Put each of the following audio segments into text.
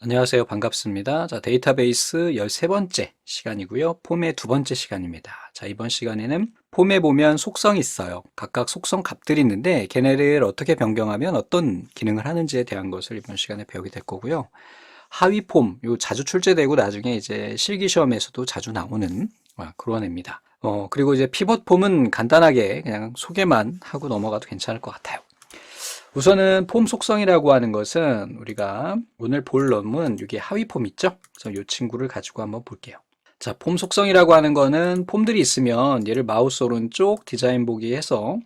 안녕하세요. 반갑습니다. 자, 데이터베이스 13번째 시간이고요. 폼의 두 번째 시간입니다. 자, 이번 시간에는 폼에 보면 속성이 있어요. 각각 속성 값들이 있는데 걔네를 어떻게 변경하면 어떤 기능을 하는지에 대한 것을 이번 시간에 배우게 될 거고요. 하위 폼, 요 자주 출제되고 나중에 이제 실기 시험에서도 자주 나오는 아, 그런 애입니다. 어, 그리고 이제 피벗 폼은 간단하게 그냥 소개만 하고 넘어가도 괜찮을 것 같아요. 우선은 폼 속성이라고 하는 것은 우리가 오늘 볼 논문 여기 하위 폼 있죠? 그래서 이 친구를 가지고 한번 볼게요. 자, 폼 속성이라고 하는 거는 폼들이 있으면 얘를 마우스 오른쪽 디자인 보기 해서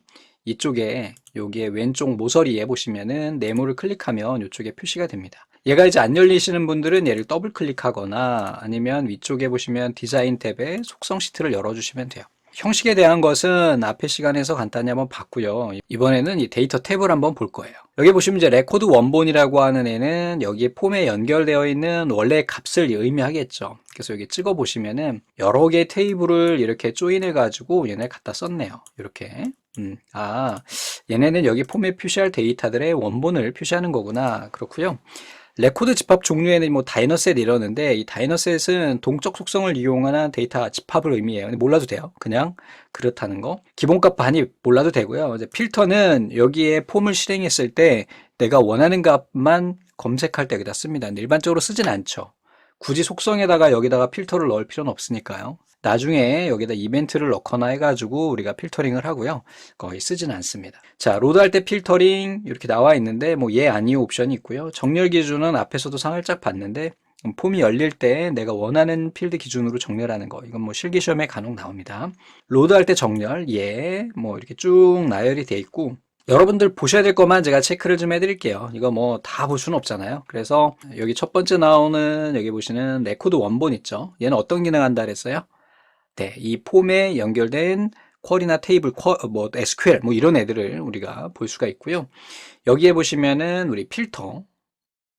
이쪽에 여기에 왼쪽 모서리에 보시면은 네모를 클릭하면 이쪽에 표시가 됩니다. 얘가 이제 안 열리시는 분들은 얘를 더블 클릭하거나 아니면 위쪽에 보시면 디자인 탭에 속성 시트를 열어주시면 돼요. 형식에 대한 것은 앞의 시간에서 간단히 한번 봤고요. 이번에는 이 데이터 탭을 한번 볼 거예요. 여기 보시면 이제 레코드 원본이라고 하는 애는 여기에 폼에 연결되어 있는 원래 값을 의미하겠죠. 그래서 여기 찍어 보시면은 여러 개의 테이블을 이렇게 조인해 가지고 얘네 갖다 썼네요. 이렇게. 음, 아, 얘네는 여기 폼에 표시할 데이터들의 원본을 표시하는 거구나. 그렇고요. 레코드 집합 종류에는 뭐 다이너셋 이러는데 이 다이너셋은 동적 속성을 이용하는 데이터 집합을 의미해요. 몰라도 돼요. 그냥 그렇다는 거. 기본값 반입 몰라도 되고요. 이제 필터는 여기에 폼을 실행했을 때 내가 원하는 값만 검색할 때 여기다 씁니다. 일반적으로 쓰진 않죠. 굳이 속성에다가 여기다가 필터를 넣을 필요는 없으니까요. 나중에 여기다 이벤트를 넣거나 해가지고 우리가 필터링을 하고요. 거의 쓰진 않습니다. 자, 로드 할 때 필터링 이렇게 나와 있는데 뭐 예, 아니요 옵션이 있고요. 정렬 기준은 앞에서도 살짝 봤는데 폼이 열릴 때 내가 원하는 필드 기준으로 정렬하는 거. 이건 뭐 실기 시험에 간혹 나옵니다. 로드할 때 정렬, 예, 뭐 이렇게 쭉 나열이 돼 있고 여러분들 보셔야 될 것만 제가 체크를 좀 해드릴게요. 이거 뭐 다 볼 수는 없잖아요. 그래서 여기 첫 번째 나오는 여기 보시는 레코드 원본 있죠. 얘는 어떤 기능 한다 그랬어요? 네, 이 폼에 연결된 쿼리나 테이블, 쿼, 뭐 SQL 뭐 이런 애들을 우리가 볼 수가 있고요. 여기에 보시면은 우리 필터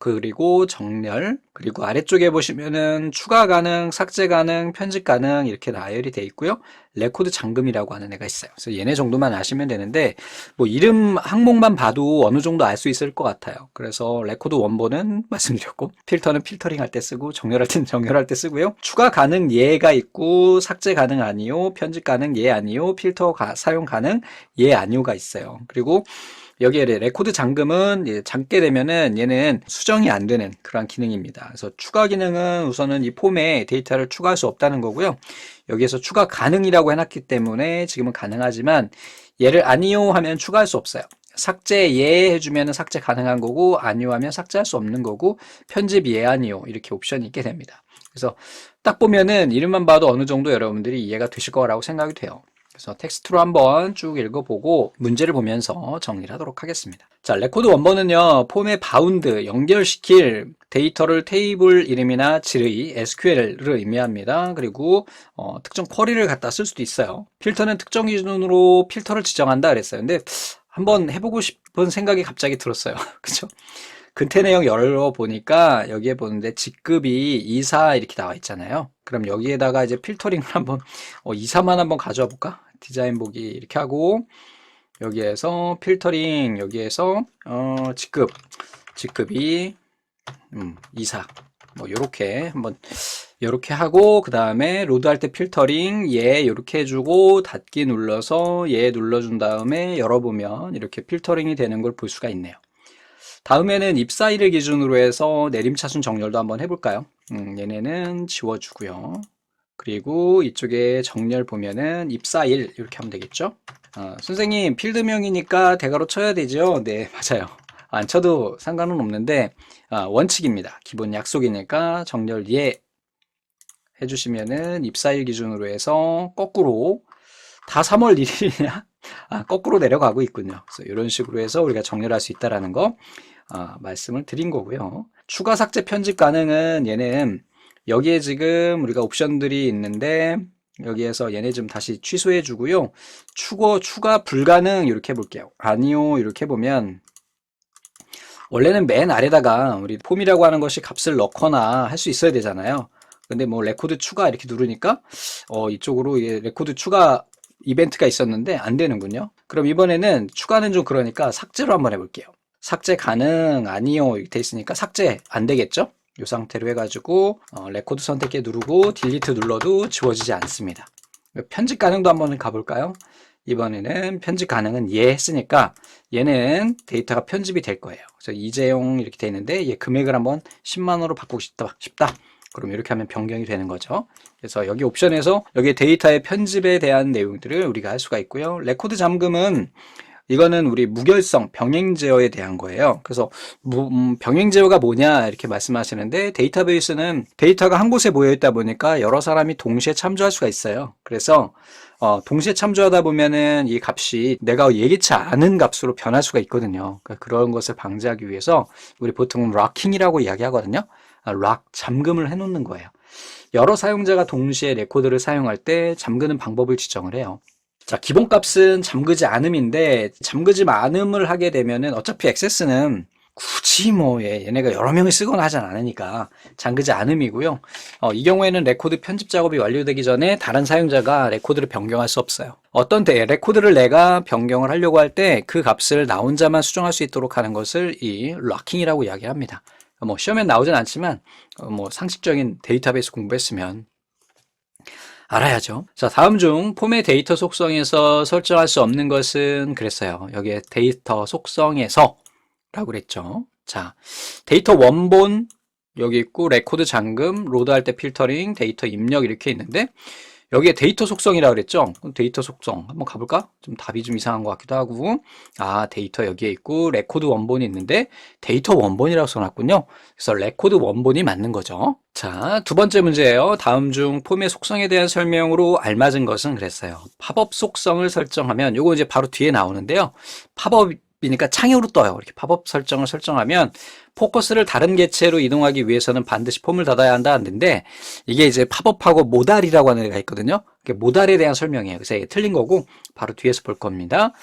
그리고 정렬 그리고 아래쪽에 보시면은 추가 가능, 삭제 가능, 편집 가능 이렇게 나열이 돼 있고요. 레코드 잠금이라고 하는 애가 있어요. 그래서 얘네 정도만 아시면 되는데 뭐 이름 항목만 봐도 어느 정도 알 수 있을 것 같아요. 그래서 레코드 원본은 말씀드렸고 필터는 필터링 할 때 쓰고 정렬할 때는 정렬할 때 쓰고요. 추가 가능 예가 있고 삭제 가능 아니요, 편집 가능 예 아니요, 필터 가, 사용 가능 예 아니요가 있어요. 그리고 여기에 레코드 잠금은 잠게 되면은 얘는 수정이 안 되는 그러한 기능입니다. 그래서 추가 기능은 우선은 이 폼에 데이터를 추가할 수 없다는 거고요. 여기에서 추가 가능이라고 해놨기 때문에 지금은 가능하지만 얘를 아니요 하면 추가할 수 없어요. 삭제 예 해주면 삭제 가능한 거고 아니요 하면 삭제할 수 없는 거고 편집 예 아니요 이렇게 옵션이 있게 됩니다. 그래서 딱 보면은 이름만 봐도 어느 정도 여러분들이 이해가 되실 거라고 생각이 돼요. 그래서 텍스트로 한번 쭉 읽어보고 문제를 보면서 정리를 하도록 하겠습니다. 자, 레코드 원본은요, 폼의 바운드, 연결시킬 데이터를 테이블 이름이나 질의, SQL을 의미합니다. 그리고 어, 특정 쿼리를 갖다 쓸 수도 있어요. 필터는 특정 기준으로 필터를 지정한다 그랬어요. 근데 한번 해보고 싶은 생각이 갑자기 들었어요. 그죠? 근태 내용 열어보니까 여기에 보는데 직급이 24 이렇게 나와 있잖아요. 그럼 여기에다가 이제 필터링을 한번 어, 24만 한번 가져와 볼까? 디자인 보기 이렇게 하고 여기에서 필터링 여기에서 어, 직급 직급이 음, 24뭐 요렇게 한번 요렇게 하고 그 다음에 로드 할 때 필터링 얘 요렇게 해주고 닫기 눌러서 얘 눌러준 다음에 열어보면 이렇게 필터링이 되는 걸 볼 수가 있네요. 다음에는 입사일을 기준으로 해서 내림차순 정렬도 한번 해볼까요? 음, 얘네는 지워주고요. 그리고 이쪽에 정렬 보면은 입사일 이렇게 하면 되겠죠? 어, 선생님 필드명이니까 대괄호 쳐야 되죠? 네 맞아요. 안 쳐도 상관은 없는데 아, 원칙입니다. 기본 약속이니까 정렬 예 해주시면은 입사일 기준으로 해서 거꾸로 다 3월 1일이냐? 아, 거꾸로 내려가고 있군요. 그래서 이런 식으로 해서 우리가 정렬할 수 있다라는 거 아, 말씀을 드린 거고요. 추가 삭제 편집 가능은 얘는 여기에 지금 우리가 옵션들이 있는데 여기에서 얘네 좀 다시 취소해 주고요. 추가 추가 불가능 이렇게 해볼게요. 아니요 이렇게 보면 원래는 맨 아래다가 우리 폼이라고 하는 것이 값을 넣거나 할 수 있어야 되잖아요. 근데 뭐 레코드 추가 이렇게 누르니까 어 이쪽으로 레코드 추가 이벤트가 있었는데 안 되는군요. 그럼 이번에는 추가는 좀 그러니까 삭제로 한번 해볼게요. 삭제 가능 아니요 이렇게 돼 있으니까 삭제 안 되겠죠? 이 상태로 해가지고 어, 레코드 선택키 누르고 딜리트 눌러도 지워지지 않습니다. 편집 가능도 한번 가볼까요? 이번에는 편집 가능은 예 했으니까 얘는 데이터가 편집이 될 거예요. 그래서 이재용 이렇게 돼 있는데 얘 금액을 한번 10만 원으로 바꾸고 싶다. 싶다. 그럼 이렇게 하면 변경이 되는 거죠. 그래서 여기 옵션에서 여기 데이터의 편집에 대한 내용들을 우리가 할 수가 있고요. 레코드 잠금은 이거는 우리 무결성 병행 제어에 대한 거예요. 그래서 무- 음, 병행 제어가 뭐냐 이렇게 말씀하시는데 데이터베이스는 데이터가 한 곳에 모여 있다 보니까 여러 사람이 동시에 참조할 수가 있어요. 그래서 어, 동시에 참조하다 보면은 이 값이 내가 예기치 않은 값으로 변할 수가 있거든요. 그러니까 그런 것을 방지하기 위해서 우리 보통 락킹이라고 이야기하거든요. 아, 락 잠금을 해놓는 거예요. 여러 사용자가 동시에 레코드를 사용할 때 잠그는 방법을 지정을 해요. 자, 기본값은 잠그지 않음인데 잠그지 않음을 하게 되면은 어차피 액세스는 굳이 뭐 얘- 얘네가 여러 명이 쓰거나 하진 않으니까 잠그지 않음이고요. 어, 이 경우에는 레코드 편집 작업이 완료되기 전에 다른 사용자가 레코드를 변경할 수 없어요. 어떤 때 레코드를 내가 변경을 하려고 할 때 그 값을 나 혼자만 수정할 수 있도록 하는 것을 이 락킹이라고 이야기합니다. 뭐 시험에 나오진 않지만 어, 뭐 상식적인 데이터베이스 공부했으면 알아야죠. 자, 다음 중 폼의 데이터 속성에서 설정할 수 없는 것은 그랬어요. 여기에 데이터 속성에서 라고 그랬죠. 자, 데이터 원본 여기 있고 레코드 잠금, 로드할 때 필터링, 데이터 입력 이렇게 있는데 여기에 데이터 속성이라고 그랬죠. 그럼 데이터 속성 한번 가볼까? 좀 답이 좀 이상한 것 같기도 하고 아 데이터 여기에 있고 레코드 원본이 있는데 데이터 원본이라고 써놨군요. 그래서 레코드 원본이 맞는 거죠. 자, 두 번째 문제예요. 다음 중 폼의 속성에 대한 설명으로 알맞은 것은 그랬어요. 팝업 속성을 설정하면 요거 이제 바로 뒤에 나오는데요. 팝업 이니까 창으로 떠요. 이렇게 팝업 설정을 설정하면 포커스를 다른 개체로 이동하기 위해서는 반드시 폼을 닫아야 한다 하는데 이게 이제 팝업하고 모달이라고 하는 애가 있거든요. 모달에 대한 설명이에요. 그래서 이게 틀린 거고 바로 뒤에서 볼 겁니다.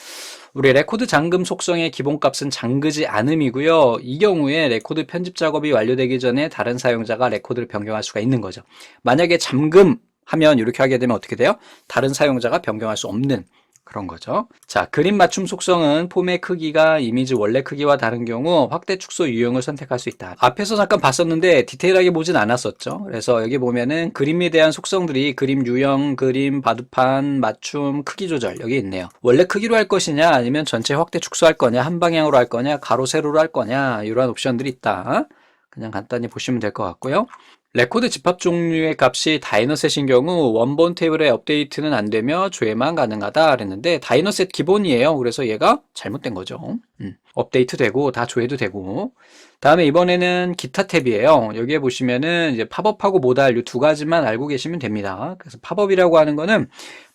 우리 레코드 잠금 속성의 기본값은 잠그지 않음이고요. 이 경우에 레코드 편집 작업이 완료되기 전에 다른 사용자가 레코드를 변경할 수가 있는 거죠. 만약에 잠금 하면 이렇게 하게 되면 어떻게 돼요? 다른 사용자가 변경할 수 없는 그런 거죠. 자, 그림 맞춤 속성은 폼의 크기가 이미지 원래 크기와 다른 경우 확대 축소 유형을 선택할 수 있다. 앞에서 잠깐 봤었는데 디테일하게 보진 않았었죠. 그래서 여기 보면은 그림에 대한 속성들이 그림 유형, 그림, 바둑판, 맞춤, 크기 조절 여기 있네요. 원래 크기로 할 것이냐 아니면 전체 확대 축소할 거냐 한 방향으로 할 거냐 가로 세로로 할 거냐 이러한 옵션들이 있다. 그냥 간단히 보시면 될 것 같고요. 레코드 집합 종류의 값이 다이너셋인 경우 원본 테이블의 업데이트는 안 되며 조회만 가능하다 그랬는데 다이너셋 기본이에요. 그래서 얘가 잘못된 거죠. 음, 업데이트 되고 다 조회도 되고. 다음에 이번에는 기타 탭이에요. 여기에 보시면은 이제 팝업하고 모달 이 두 가지만 알고 계시면 됩니다. 그래서 팝업이라고 하는 거는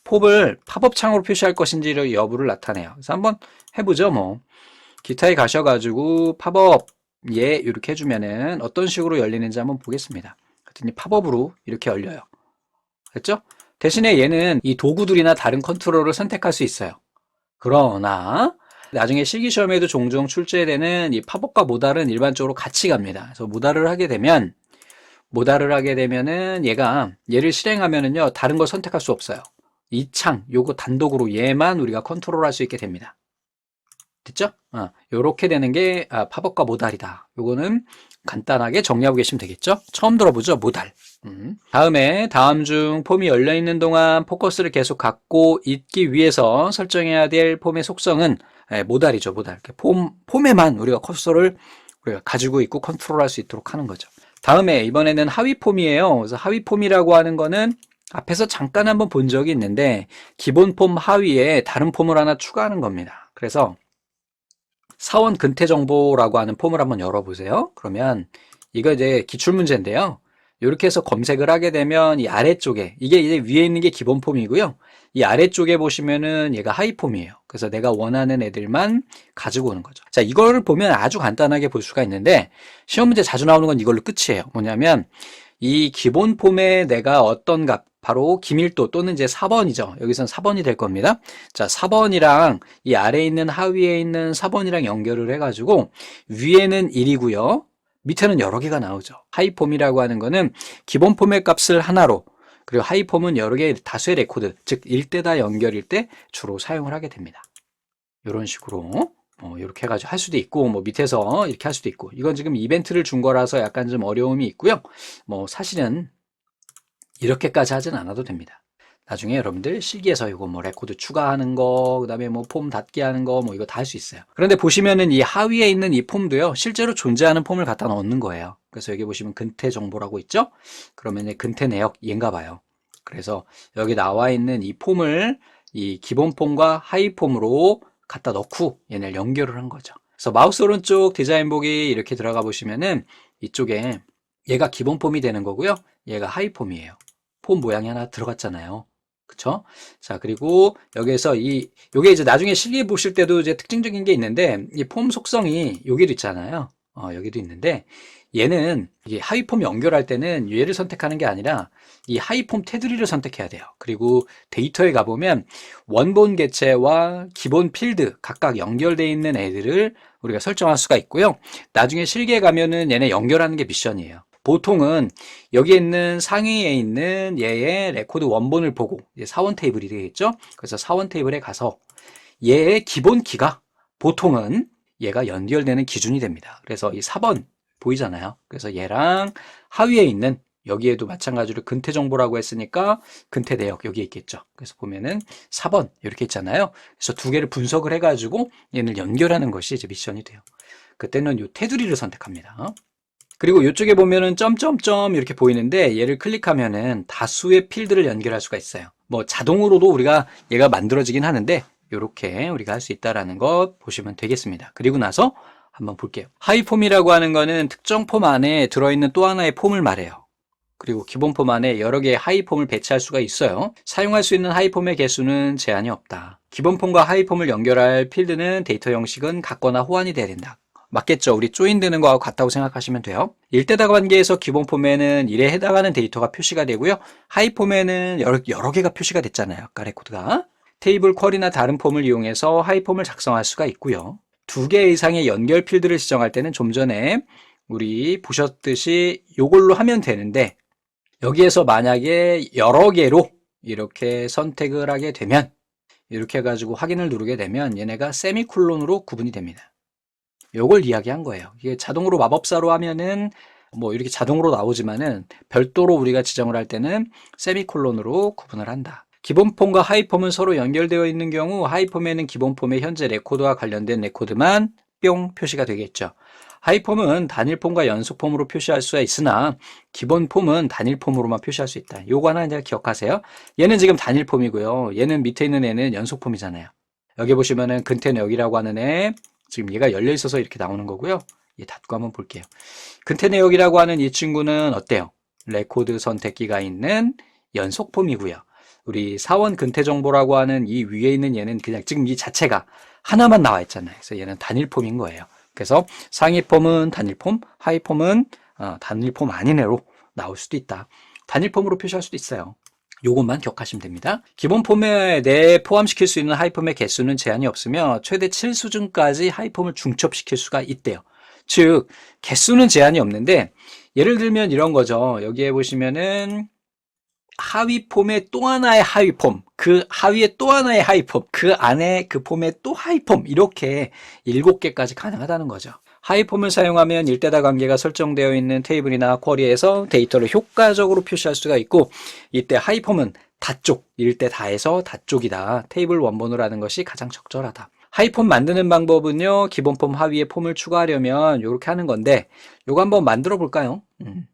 폼을 팝업 창으로 표시할 것인지 여부를 나타내요. 그래서 한번 해보죠, 뭐. 기타에 가셔가지고 팝업 예 이렇게 해주면은 어떤 식으로 열리는지 한번 보겠습니다. 그랬더니 팝업으로 이렇게 열려요. 됐죠? 대신에 얘는 이 도구들이나 다른 컨트롤을 선택할 수 있어요. 그러나 나중에 실기시험에도 종종 출제되는 이 팝업과 모달은 일반적으로 같이 갑니다. 그래서 모달을 하게 되면 모달을 하게 되면은 얘가 얘를 실행하면은요 다른 걸 선택할 수 없어요. 이 창 요거 단독으로 얘만 우리가 컨트롤할 수 있게 됩니다. 됐죠? 어, 요렇게 되는 게 아, 팝업과 모달이다. 요거는 간단하게 정리하고 계시면 되겠죠? 처음 들어보죠? 모달. 음. 다음에 다음 중 폼이 열려 있는 동안 포커스를 계속 갖고 있기 위해서 설정해야 될 폼의 속성은 예, 모달이죠, 모달. 폼 폼에만 우리가 커서를 우리가 가지고 있고 컨트롤할 수 있도록 하는 거죠. 다음에 이번에는 하위 폼이에요. 그래서 하위 폼이라고 하는 거는 앞에서 잠깐 한번 본 적이 있는데 기본 폼 하위에 다른 폼을 하나 추가하는 겁니다. 그래서 사원 근태 정보라고 하는 폼을 한번 열어보세요. 그러면 이거 이제 기출 문제인데요. 이렇게 해서 검색을 하게 되면 이 아래쪽에 이게 이제 위에 있는 게 기본 폼이고요. 이 아래쪽에 보시면은 얘가 하위 폼이에요. 그래서 내가 원하는 애들만 가지고 오는 거죠. 자, 이거를 보면 아주 간단하게 볼 수가 있는데 시험 문제 자주 나오는 건 이걸로 끝이에요. 뭐냐면 이 기본 폼에 내가 어떤 값 바로 기밀도 또는 이제 4번이죠. 여기선 4번이 될 겁니다. 자, 4번이랑 이 아래에 있는 하위에 있는 4번이랑 연결을 해가지고 위에는 1이고요. 밑에는 여러 개가 나오죠. 하이폼이라고 하는 거는 기본 폼의 값을 하나로 그리고 하이폼은 여러 개의 다수의 레코드, 즉 1대다 연결일 때 주로 사용을 하게 됩니다. 이런 식으로 뭐 이렇게 해가지고 할 수도 있고 뭐 밑에서 이렇게 할 수도 있고 이건 지금 이벤트를 준 거라서 약간 좀 어려움이 있고요. 뭐 사실은 이렇게까지 하진 않아도 됩니다. 나중에 여러분들 실기에서 이거 뭐 레코드 추가하는 거, 그 다음에 뭐 폼 닫기 하는 거, 뭐 이거 다 할 수 있어요. 그런데 보시면은 이 하위에 있는 이 폼도요, 실제로 존재하는 폼을 갖다 넣는 거예요. 그래서 여기 보시면 근태 정보라고 있죠? 그러면 근태 내역 얘인가 봐요. 그래서 여기 나와 있는 이 폼을 이 기본 폼과 하위 폼으로 갖다 넣고 얘네를 연결을 한 거죠. 그래서 마우스 오른쪽 디자인 보기 이렇게 들어가 보시면은 이쪽에 얘가 기본 폼이 되는 거고요. 얘가 하위 폼이에요. 폼 모양이 하나 들어갔잖아요. 그쵸? 자, 그리고 여기에서 이, 요게 이제 나중에 실기 보실 때도 이제 특징적인 게 있는데, 이 폼 속성이 여기도 있잖아요. 어, 여기도 있는데, 얘는 이게 하위 폼 연결할 때는 얘를 선택하는 게 아니라 이 하위 폼 테두리를 선택해야 돼요. 그리고 데이터에 가보면 원본 개체와 기본 필드 각각 연결되어 있는 애들을 우리가 설정할 수가 있고요. 나중에 실기에 가면은 얘네 연결하는 게 미션이에요. 보통은 여기에 있는 상위에 있는 얘의 레코드 원본을 보고 사원 테이블이 되겠죠. 그래서 사원 테이블에 가서 얘의 기본 키가 보통은 얘가 연결되는 기준이 됩니다. 그래서 이 4번 보이잖아요. 그래서 얘랑 하위에 있는 여기에도 마찬가지로 근태 정보라고 했으니까 근태 내역 여기 있겠죠. 그래서 보면은 4번 이렇게 있잖아요. 그래서 두 개를 분석을 해가지고 얘를 연결하는 것이 이제 미션이 돼요. 그때는 이 테두리를 선택합니다. 그리고 이쪽에 보면은 점점점 이렇게 보이는데 얘를 클릭하면은 다수의 필드를 연결할 수가 있어요. 뭐 자동으로도 우리가 얘가 만들어지긴 하는데 이렇게 우리가 할 수 있다라는 것 보시면 되겠습니다. 그리고 나서 한번 볼게요. 하이폼이라고 하는 거는 특정 폼 안에 들어있는 또 하나의 폼을 말해요. 그리고 기본 폼 안에 여러 개의 하이폼을 배치할 수가 있어요. 사용할 수 있는 하이폼의 개수는 제한이 없다. 기본 폼과 하이폼을 연결할 필드는 데이터 형식은 같거나 호환이 돼야 된다. 맞겠죠? 우리 조인되는 거하고 같다고 생각하시면 돼요. 일대다 관계에서 기본 폼에는 1에 해당하는 데이터가 표시가 되고요. 하이 폼에는 여러, 여러 개가 표시가 됐잖아요. 아까 레코드가. 테이블 퀄이나 다른 폼을 이용해서 하이 폼을 작성할 수가 있고요. 두 개 이상의 연결 필드를 지정할 때는 좀 전에 우리 보셨듯이 이걸로 하면 되는데 여기에서 만약에 여러 개로 이렇게 선택을 하게 되면 이렇게 해가지고 확인을 누르게 되면 얘네가 세미콜론으로 구분이 됩니다. 요걸 이야기한 거예요. 이게 자동으로 마법사로 하면은 뭐 이렇게 자동으로 나오지만은 별도로 우리가 지정을 할 때는 세미콜론으로 구분을 한다. 기본 폼과 하이 폼은 서로 연결되어 있는 경우 하이 폼에는 기본 폼의 현재 레코드와 관련된 레코드만 뿅 표시가 되겠죠. 하이 폼은 단일 폼과 연속 폼으로 표시할 수가 있으나 기본 폼은 단일 폼으로만 표시할 수 있다. 요거 하나 이제 기억하세요. 얘는 지금 단일 폼이고요. 얘는 밑에 있는 애는 연속 폼이잖아요. 여기 보시면은 근태 내역이라고 하는 애 지금 얘가 열려 있어서 이렇게 나오는 거고요. 얘 닫고 한번 볼게요. 근태 내역이라고 하는 이 친구는 어때요? 레코드 선택기가 있는 연속폼이고요. 우리 사원 근태 정보라고 하는 이 위에 있는 얘는 그냥 지금 이 자체가 하나만 나와 있잖아요. 그래서 얘는 단일 폼인 거예요. 그래서 상위 폼은 단일 폼, 하위 폼은 어, 단일 폼 아닌 애로 나올 수도 있다. 단일 폼으로 표시할 수도 있어요. 요것만 기억하시면 됩니다. 기본 폼에 내 포함시킬 수 있는 하이폼의 개수는 제한이 없으며 최대 7 수준까지 하이폼을 중첩시킬 수가 있대요. 즉 개수는 제한이 없는데 예를 들면 이런 거죠. 여기에 보시면은 하위 폼의 또 하나의 하위 폼, 그 하위에 또 하나의 하위 폼, 그 안에 그 폼에 또 하위 폼 이렇게 7개까지 가능하다는 거죠. 하이폼을 사용하면 일대다 관계가 설정되어 있는 테이블이나 쿼리에서 데이터를 효과적으로 표시할 수가 있고 이때 하이폼은 다쪽, 일대 다에서 다쪽이다. 테이블 원본으로 하는 것이 가장 적절하다. 하이폼 만드는 방법은요. 기본 폼 하위에 폼을 추가하려면 이렇게 하는 건데 이거 한번 만들어 볼까요? 음.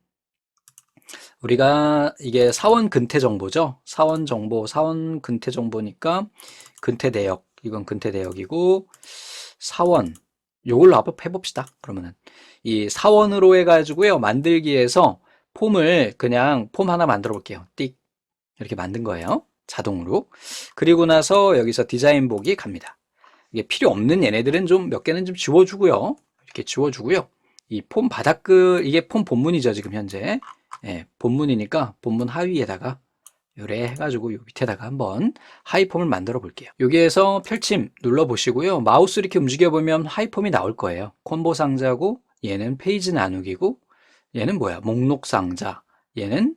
우리가 이게 사원 근태 정보죠. 사원 정보, 사원 근태 정보니까 근태 대역, 이건 근태 대역이고 사원 요걸로 한번 해봅시다. 그러면은 이 사원으로 해가지고요 만들기에서 폼을 그냥 폼 하나 만들어 볼게요. 띡 이렇게 만든 거예요. 자동으로. 그리고 나서 여기서 디자인 보기 갑니다. 이게 필요 없는 얘네들은 좀 몇 개는 좀 지워주고요. 이렇게 지워주고요. 이 폼 바닥글 이게 폼 본문이죠 지금 현재. 예, 본문이니까 본문 하위에다가 요래 해가지고 요 밑에다가 한번 하이폼을 만들어 볼게요. 여기에서 펼침 눌러 보시고요. 마우스 이렇게 움직여 보면 하이폼이 나올 거예요. 콤보 상자고 얘는 페이지 나누기고 얘는 뭐야? 목록 상자. 얘는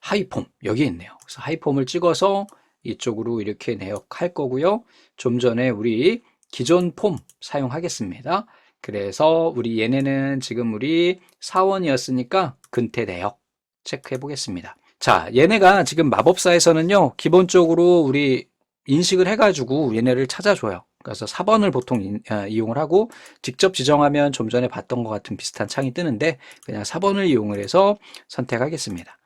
하이폼 여기 있네요. 그래서 하이폼을 찍어서 이쪽으로 이렇게 내역할 거고요. 좀 전에 우리 기존 폼 사용하겠습니다. 그래서 우리 얘네는 지금 우리 사원이었으니까 근태 내역 체크해 보겠습니다. 자, 얘네가 지금 마법사에서는요, 기본적으로 우리 인식을 해가지고 얘네를 찾아줘요. 그래서 4번을 보통 인- 아, 이용을 하고 직접 지정하면 좀 전에 봤던 것 같은 비슷한 창이 뜨는데 그냥 4번을 이용을 해서 선택하겠습니다.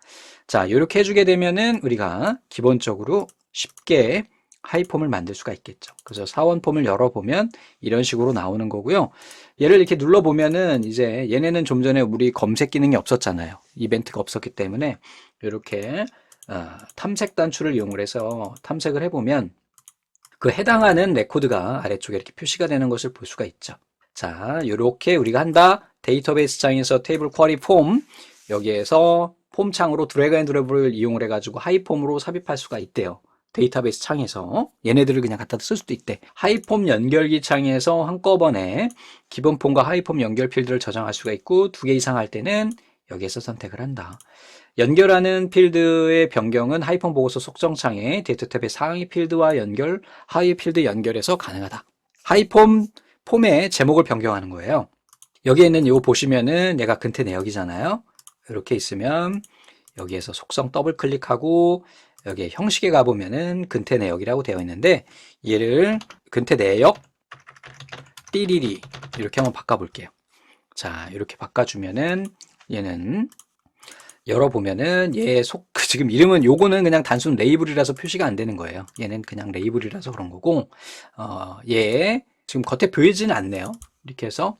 자, 이렇게 해주게 되면은 우리가 기본적으로 쉽게 하이폼을 만들 수가 있겠죠. 그래서 사원 폼을 열어보면 이런 식으로 나오는 거고요. 얘를 이렇게 눌러보면은 이제 얘네는 좀 전에 우리 검색 기능이 없었잖아요. 이벤트가 없었기 때문에 이렇게 어, 탐색 단추를 이용을 해서 탐색을 해보면 그 해당하는 레코드가 아래쪽에 이렇게 표시가 되는 것을 볼 수가 있죠. 자, 이렇게 우리가 한다. 데이터베이스 창에서 테이블 쿼리 폼 여기에서 폼 창으로 드래그 앤 드롭을 이용을 해가지고 하이폼으로 삽입할 수가 있대요. 데이터베이스 창에서 얘네들을 그냥 갖다 쓸 수도 있대. 하이폼 연결기 창에서 한꺼번에 기본 폼과 하이폼 연결 필드를 저장할 수가 있고 두 개 이상 할 때는 여기에서 선택을 한다. 연결하는 필드의 변경은 하이폼 보고서 속성 창에 데이터 탭의 상위 필드와 연결, 하위 필드 연결해서 가능하다. 하이폼 폼의 제목을 변경하는 거예요. 여기에 있는 이거 보시면은 얘가 근태 내역이잖아요. 이렇게 있으면 여기에서 속성 더블 클릭하고 여기에 형식에 가보면은 근태 내역이라고 되어 있는데 얘를 근태 내역 띠리리 이렇게 한번 바꿔볼게요. 자, 이렇게 바꿔주면은 얘는 열어보면은 얘 속, 그 지금 이름은 요거는 그냥 단순 레이블이라서 표시가 안 되는 거예요. 얘는 그냥 레이블이라서 그런 거고, 어, 얘 지금 겉에 보이지는 않네요. 이렇게 해서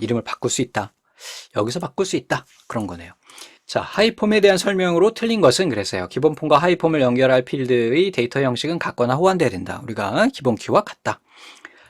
이름을 바꿀 수 있다. 여기서 바꿀 수 있다. 그런 거네요. 자, 하이폼에 대한 설명으로 틀린 것은 그래서요. 기본 폼과 하이폼을 연결할 필드의 데이터 형식은 같거나 호환돼야 된다. 우리가 기본 키와 같다.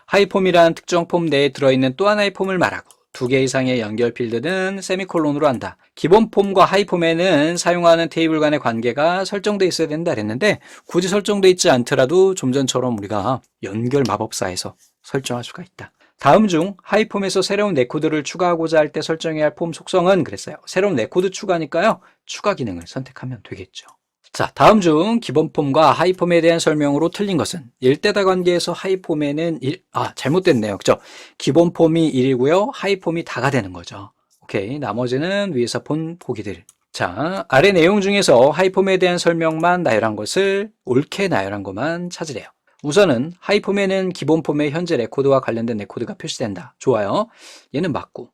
하이폼이란 특정 폼 내에 들어있는 또 하나의 폼을 말하고 두 개 이상의 연결 필드는 세미콜론으로 한다. 기본 폼과 하이 폼에는 사용하는 테이블 간의 관계가 설정돼 있어야 된다 그랬는데 굳이 설정돼 있지 않더라도 좀 전처럼 우리가 연결 마법사에서 설정할 수가 있다. 다음 중 하이 폼에서 새로운 네코드를 추가하고자 할 때 설정해야 할 폼 속성은 그랬어요. 새로운 네코드 추가니까요. 추가 기능을 선택하면 되겠죠. 자, 다음 중 기본 폼과 하이 폼에 대한 설명으로 틀린 것은 1대다 관계에서 하이 폼에는 1, 아, 잘못됐네요. 그죠? 기본 폼이 1이고요. 하이 폼이 다가 되는 거죠. 오케이. 나머지는 위에서 본 보기들. 자, 아래 내용 중에서 하이폼에 대한 설명만 나열한 것을 옳게 나열한 것만 찾으래요. 우선은 하이 폼에는 기본 폼의 현재 레코드와 관련된 레코드가 표시된다. 좋아요. 얘는 맞고.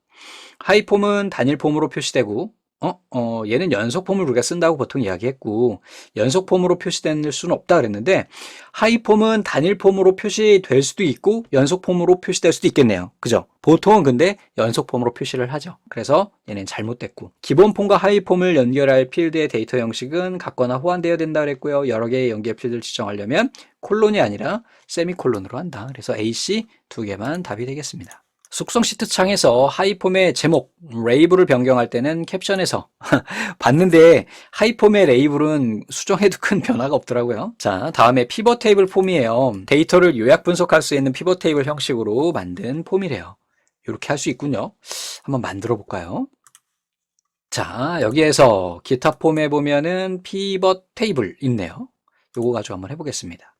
하이 폼은 단일 폼으로 표시되고 어, 어, 얘는 연속 폼을 우리가 쓴다고 보통 이야기했고, 연속 폼으로 표시될 수는 없다 그랬는데, 하이 폼은 단일 폼으로 표시될 수도 있고, 연속 폼으로 표시될 수도 있겠네요. 그죠? 보통은 근데 연속 폼으로 표시를 하죠. 그래서 얘는 잘못됐고, 기본 폼과 하이 폼을 연결할 필드의 데이터 형식은 같거나 호환되어야 된다 그랬고요. 여러 개의 연결 필드를 지정하려면 콜론이 아니라 세미콜론으로 한다. 그래서 AC 두 개만 답이 되겠습니다. 숙성 시트 창에서 하이폼의 제목, 레이블을 변경할 때는 캡션에서 봤는데 하이폼의 레이블은 수정해도 큰 변화가 없더라고요. 자, 다음에 피벗 테이블 폼이에요. 데이터를 요약 분석할 수 있는 피벗 테이블 형식으로 만든 폼이래요. 이렇게 할 수 있군요. 한번 만들어 볼까요? 자, 여기에서 기타 폼에 보면은 피벗 테이블 있네요. 요거 가지고 한번 해보겠습니다.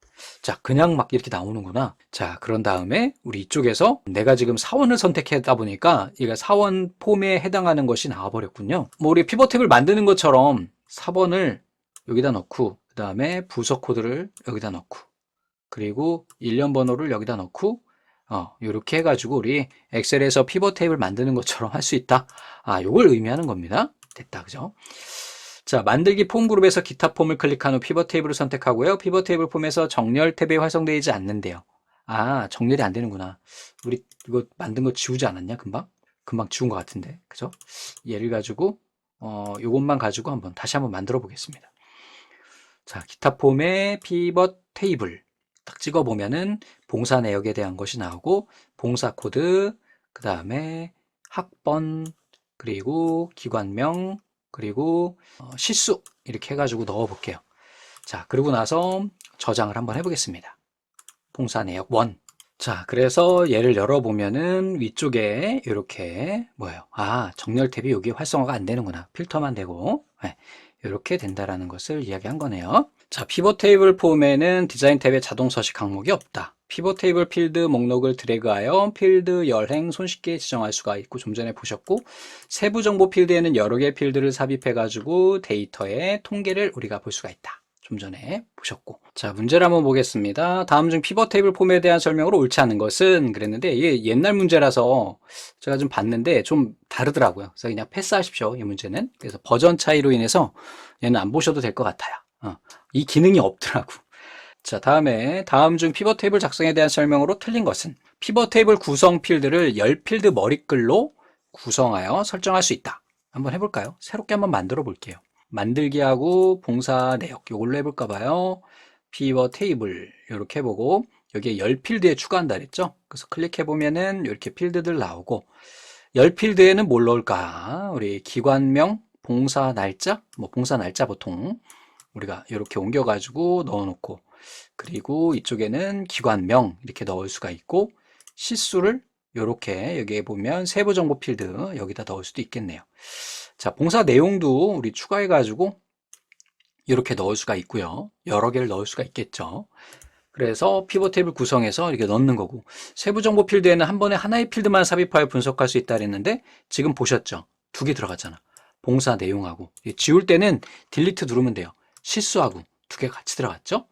자, 그냥 막 이렇게 나오는구나. 자, 그런 다음에 우리 이쪽에서 내가 지금 사원을 선택했다 보니까 얘가 사원 폼에 해당하는 것이 나와버렸군요. 뭐 우리 피벗 탭을 만드는 것처럼 4번을 여기다 넣고 그 다음에 부서 코드를 여기다 넣고 그리고 일련 번호를 여기다 넣고 어, 요렇게 해가지고 우리 엑셀에서 피벗 테이블 만드는 것처럼 할 수 있다. 아, 요걸 의미하는 겁니다. 됐다. 그죠? 자, 만들기 폼 그룹에서 기타 폼을 클릭한 후 피벗 테이블을 선택하고요. 피벗 테이블 폼에서 정렬 탭이 활성되지 않는데요. 아, 정렬이 안 되는구나. 우리 이거 만든 거 지우지 않았냐, 금방? 금방 지운 것 같은데. 그죠? 얘를 가지고, 어, 요것만 가지고 한번 다시 한번 만들어 보겠습니다. 자, 기타 폼의 피벗 테이블. 딱 찍어 보면은 봉사 내역에 대한 것이 나오고, 봉사 코드, 그 다음에 학번, 그리고 기관명, 그리고 어, 시수 이렇게 해가지고 넣어 볼게요. 자, 그리고 나서 저장을 한번 해보겠습니다. 봉사 내역 1. 자, 그래서 얘를 열어보면은 위쪽에 이렇게 뭐예요? 아, 정렬 탭이 여기 활성화가 안 되는구나. 필터만 되고 네, 이렇게 된다라는 것을 이야기한 거네요. 자, 피벗 테이블 폼에는 디자인 탭에 자동 서식 항목이 없다. 피벗 테이블 필드 목록을 드래그하여 필드 열행 손쉽게 지정할 수가 있고 좀 전에 보셨고 세부 정보 필드에는 여러 개의 필드를 삽입해 가지고 데이터의 통계를 우리가 볼 수가 있다. 좀 전에 보셨고 자 문제를 한번 보겠습니다. 다음 중 피벗 테이블 폼에 대한 설명으로 옳지 않은 것은 그랬는데 이게 옛날 문제라서 제가 좀 봤는데 좀 다르더라고요. 그래서 그냥 패스하십시오. 이 문제는 그래서 버전 차이로 인해서 얘는 안 보셔도 될 것 같아요. 어, 이 기능이 없더라고. 자, 다음에 다음 중 피벗 테이블 작성에 대한 설명으로 틀린 것은 피벗 테이블 구성 필드를 10필드 머리글로 구성하여 설정할 수 있다. 한번 해볼까요? 새롭게 한번 만들어 볼게요. 만들기하고 봉사 내역 이걸로 해볼까 봐요. 피벗 테이블 이렇게 해보고 여기에 10필드에 추가한다 그랬죠? 그래서 클릭해 보면은 이렇게 필드들 나오고 10필드에는 뭘 넣을까? 우리 기관명, 봉사 날짜, 뭐 봉사 날짜 보통 우리가 이렇게 옮겨가지고 넣어놓고 그리고 이쪽에는 기관명 이렇게 넣을 수가 있고 시수를 이렇게 여기에 보면 세부 정보 필드 여기다 넣을 수도 있겠네요. 자, 봉사 내용도 우리 추가해 가지고 이렇게 넣을 수가 있고요. 여러 개를 넣을 수가 있겠죠. 그래서 피벗 테이블 구성해서 이렇게 넣는 거고 세부 정보 필드에는 한 번에 하나의 필드만 삽입하여 분석할 수 있다 그랬는데 지금 보셨죠? 두 개 들어갔잖아. 봉사 내용하고 지울 때는 딜리트 누르면 돼요. 실수하고 두 개 같이 들어갔죠?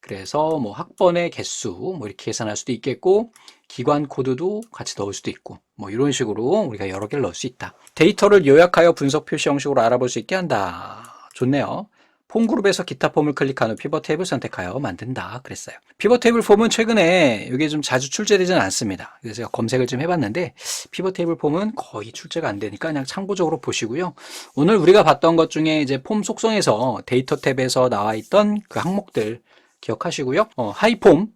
그래서 뭐 학번의 개수 뭐 이렇게 계산할 수도 있겠고 기관 코드도 같이 넣을 수도 있고 뭐 이런 식으로 우리가 여러 개를 넣을 수 있다. 데이터를 요약하여 분석 표시 형식으로 알아볼 수 있게 한다. 좋네요. 폼 그룹에서 기타 폼을 클릭한 후 피벗 테이블 선택하여 만든다 그랬어요. 피벗 테이블 폼은 최근에 이게 좀 자주 출제되지는 않습니다. 그래서 제가 검색을 좀 해봤는데 피벗 테이블 폼은 거의 출제가 안 되니까 그냥 참고적으로 보시고요. 오늘 우리가 봤던 것 중에 이제 폼 속성에서 데이터 탭에서 나와 있던 그 항목들 기억하시고요. 어, 하이폼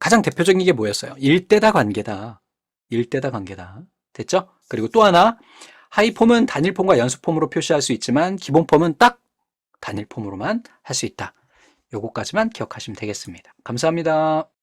가장 대표적인 게 뭐였어요? 일대다 관계다. 일대다 관계다. 됐죠? 그리고 또 하나 하이폼은 단일폼과 연수폼으로 표시할 수 있지만 기본폼은 딱 단일 폼으로만 할 수 있다. 요거까지만 기억하시면 되겠습니다. 감사합니다.